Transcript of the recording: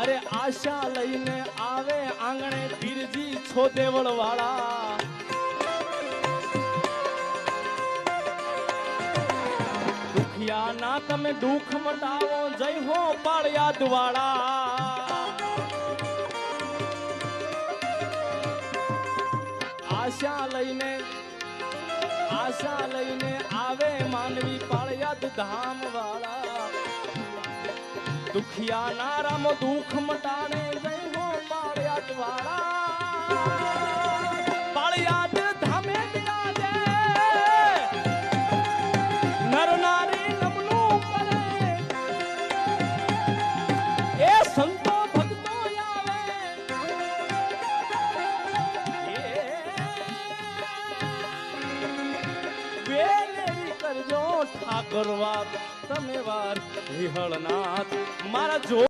અરે આશા લઈને આવે આંગણે પીરજી છો દેવળ વાળા દુખિયા ના તમે દુખ મટાવો, જય હો પાળિયા દ્વાળા આશા લઈને આશા લઈને આવે માનવી પાળિયાદ ધામ વાળા દુખિયા ના રામ દુખ મટાડે જય હો પાળિયાદ વાળા પાળિયાદ કરજો ઠાકોર વાત તમે વાત વિહળનાથ મારા જો